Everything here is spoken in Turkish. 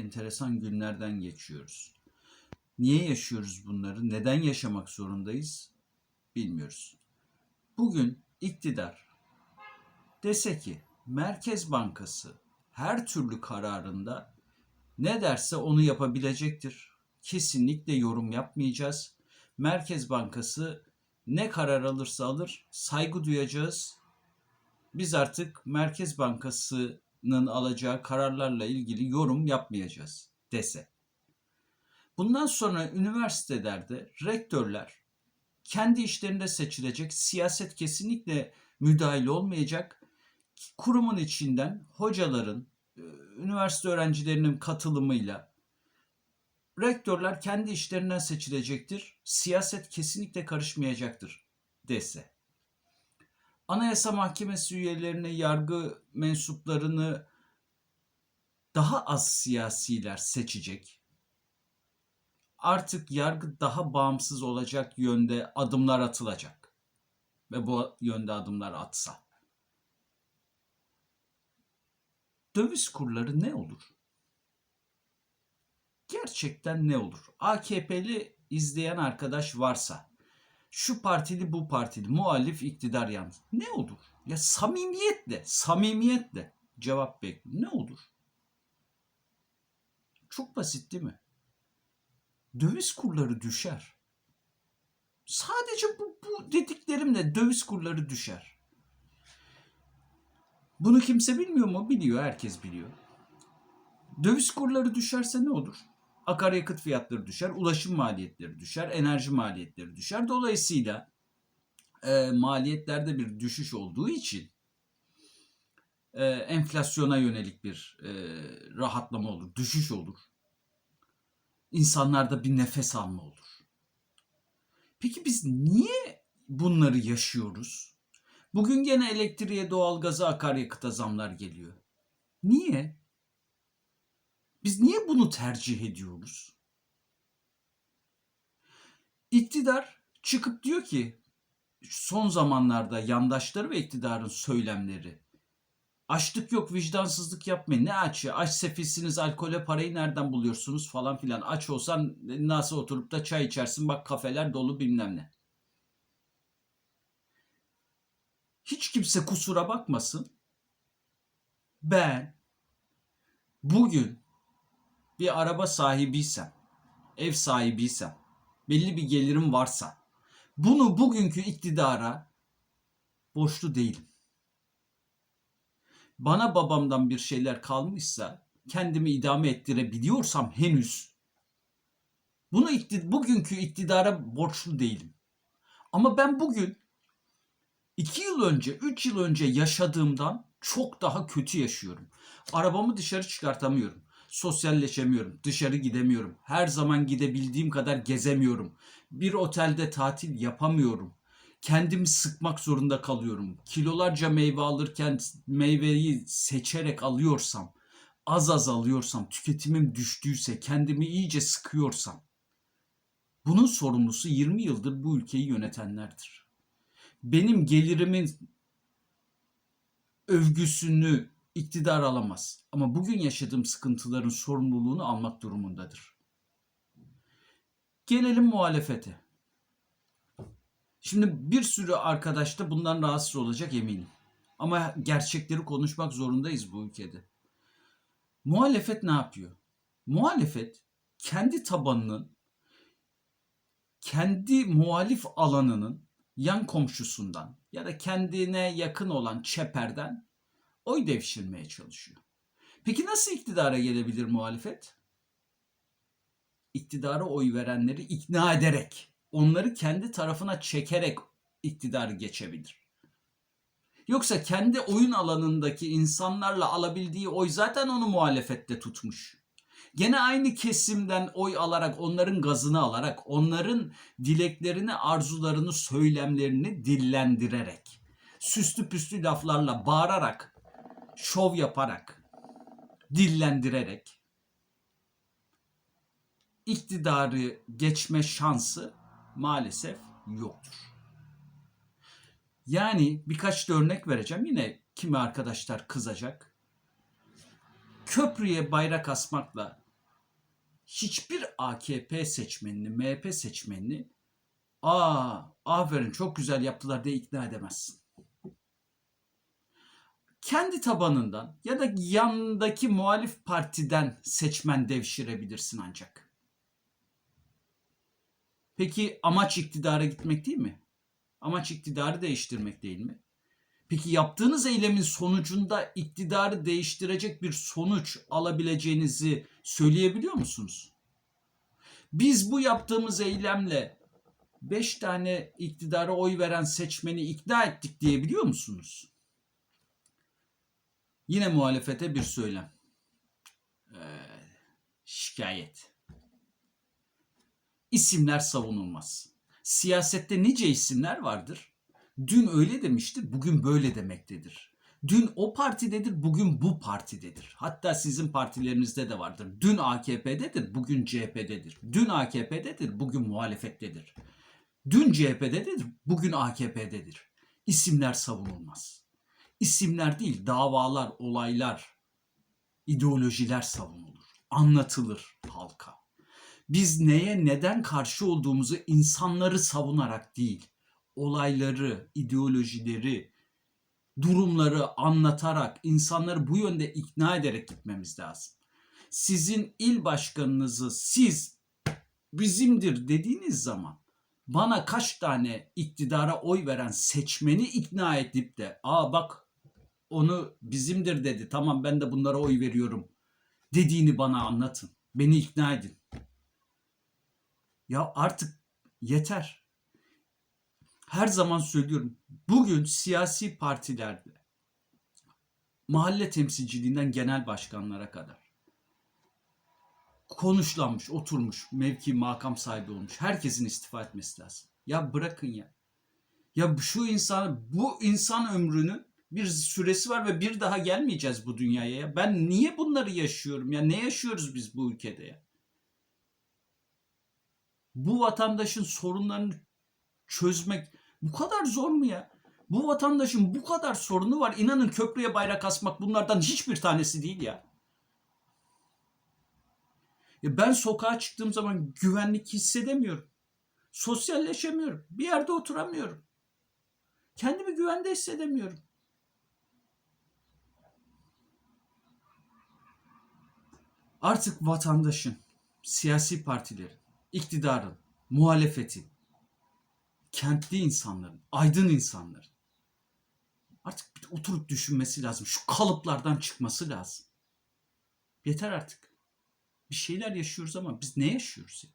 enteresan günlerden geçiyoruz. Niye yaşıyoruz bunları? Neden yaşamak zorundayız? Bilmiyoruz. Bugün iktidar dese ki Merkez Bankası her türlü kararında ne derse onu yapabilecektir. Kesinlikle yorum yapmayacağız. Merkez Bankası ne karar alırsa alır saygı duyacağız. Biz artık Merkez Bankası'nın alacağı kararlarla ilgili yorum yapmayacağız dese. Bundan sonra üniversitelerde rektörler kendi işlerinde seçilecek, siyaset kesinlikle müdahil olmayacak. Kurumun içinden hocaların, e, üniversite öğrencilerinin katılımıyla rektörler kendi işlerinden seçilecektir. Siyaset kesinlikle karışmayacaktır dese. Anayasa Mahkemesi üyelerini, yargı mensuplarını daha az siyasiler seçecek. Artık yargı daha bağımsız olacak yönde adımlar atılacak. Ve bu yönde adımlar atsa. Döviz kurları ne olur? Gerçekten ne olur? AKP'li izleyen arkadaş varsa şu partili bu partili muhalif iktidar yalnız ne olur? Ya samimiyetle, samimiyetle cevap bekliyorum. Ne olur? Çok basit değil mi? Döviz kurları düşer. Sadece bu, bu dediklerimle döviz kurları düşer. Bunu kimse bilmiyor mu? Biliyor, herkes biliyor. Döviz kurları düşerse ne olur? Akaryakıt fiyatları düşer, ulaşım maliyetleri düşer, enerji maliyetleri düşer. Dolayısıyla e, maliyetlerde bir düşüş olduğu için e, enflasyona yönelik bir e, rahatlama olur, düşüş olur. İnsanlarda bir nefes alma olur. Peki biz niye bunları yaşıyoruz? Bugün gene elektriğe, doğalgaza, akaryakıta zamlar geliyor. Niye? Biz niye bunu tercih ediyoruz? İktidar çıkıp diyor ki son zamanlarda yandaşları ve iktidarın söylemleri açlık yok vicdansızlık yapmayın ne açı aç sefilsiniz alkole parayı nereden buluyorsunuz falan filan aç olsan nasıl oturup da çay içersin bak kafeler dolu bilmem ne. Hiç kimse kusura bakmasın. Ben bugün bir araba sahibiysem, ev sahibiysem, belli bir gelirim varsa bunu bugünkü iktidara borçlu değilim. Bana babamdan bir şeyler kalmışsa kendimi idame ettirebiliyorsam henüz bunu iktid bugünkü iktidara borçlu değilim. Ama ben bugün iki yıl önce, üç yıl önce yaşadığımdan çok daha kötü yaşıyorum. Arabamı dışarı çıkartamıyorum sosyalleşemiyorum, dışarı gidemiyorum, her zaman gidebildiğim kadar gezemiyorum, bir otelde tatil yapamıyorum, kendimi sıkmak zorunda kalıyorum, kilolarca meyve alırken meyveyi seçerek alıyorsam, az az alıyorsam, tüketimim düştüyse, kendimi iyice sıkıyorsam, bunun sorumlusu 20 yıldır bu ülkeyi yönetenlerdir. Benim gelirimin övgüsünü iktidar alamaz. Ama bugün yaşadığım sıkıntıların sorumluluğunu almak durumundadır. Gelelim muhalefete. Şimdi bir sürü arkadaş da bundan rahatsız olacak eminim. Ama gerçekleri konuşmak zorundayız bu ülkede. Muhalefet ne yapıyor? Muhalefet kendi tabanının kendi muhalif alanının yan komşusundan ya da kendine yakın olan çeperden oy devşirmeye çalışıyor. Peki nasıl iktidara gelebilir muhalefet? İktidara oy verenleri ikna ederek, onları kendi tarafına çekerek iktidarı geçebilir. Yoksa kendi oyun alanındaki insanlarla alabildiği oy zaten onu muhalefette tutmuş. Gene aynı kesimden oy alarak, onların gazını alarak, onların dileklerini, arzularını, söylemlerini dillendirerek, süslü püslü laflarla bağırarak şov yaparak, dillendirerek iktidarı geçme şansı maalesef yoktur. Yani birkaç da örnek vereceğim. Yine kimi arkadaşlar kızacak. Köprüye bayrak asmakla hiçbir AKP seçmenini, MHP seçmenini aa aferin çok güzel yaptılar diye ikna edemezsin. Kendi tabanından ya da yanındaki muhalif partiden seçmen devşirebilirsin ancak. Peki amaç iktidara gitmek değil mi? Amaç iktidarı değiştirmek değil mi? Peki yaptığınız eylemin sonucunda iktidarı değiştirecek bir sonuç alabileceğinizi söyleyebiliyor musunuz? Biz bu yaptığımız eylemle 5 tane iktidara oy veren seçmeni ikna ettik diyebiliyor musunuz? Yine muhalefete bir söylem. Ee, şikayet. İsimler savunulmaz. Siyasette nice isimler vardır. Dün öyle demiştir, bugün böyle demektedir. Dün o partidedir, bugün bu partidedir. Hatta sizin partilerinizde de vardır. Dün AKP'dedir, bugün CHP'dedir. Dün AKP'dedir, bugün muhalefettedir. Dün CHP'dedir, bugün AKP'dedir. İsimler savunulmaz. İsimler değil, davalar, olaylar, ideolojiler savunulur. Anlatılır halka. Biz neye neden karşı olduğumuzu insanları savunarak değil, olayları, ideolojileri, durumları anlatarak, insanları bu yönde ikna ederek gitmemiz lazım. Sizin il başkanınızı siz bizimdir dediğiniz zaman bana kaç tane iktidara oy veren seçmeni ikna edip de aa bak onu bizimdir dedi tamam ben de bunlara oy veriyorum dediğini bana anlatın. Beni ikna edin. Ya artık yeter. Her zaman söylüyorum. Bugün siyasi partilerde mahalle temsilciliğinden genel başkanlara kadar konuşlanmış, oturmuş, mevki, makam sahibi olmuş. Herkesin istifa etmesi lazım. Ya bırakın ya. Ya şu insan, bu insan ömrünün bir süresi var ve bir daha gelmeyeceğiz bu dünyaya ya. Ben niye bunları yaşıyorum ya? Ne yaşıyoruz biz bu ülkede ya? Bu vatandaşın sorunlarını çözmek bu kadar zor mu ya? Bu vatandaşın bu kadar sorunu var. İnanın köprüye bayrak asmak bunlardan hiçbir tanesi değil ya. Ya ben sokağa çıktığım zaman güvenlik hissedemiyorum. Sosyalleşemiyorum. Bir yerde oturamıyorum. Kendimi güvende hissedemiyorum. Artık vatandaşın, siyasi partilerin, iktidarın, muhalefetin, kentli insanların, aydın insanların artık bir oturup düşünmesi lazım. Şu kalıplardan çıkması lazım. Yeter artık. Bir şeyler yaşıyoruz ama biz ne yaşıyoruz ya?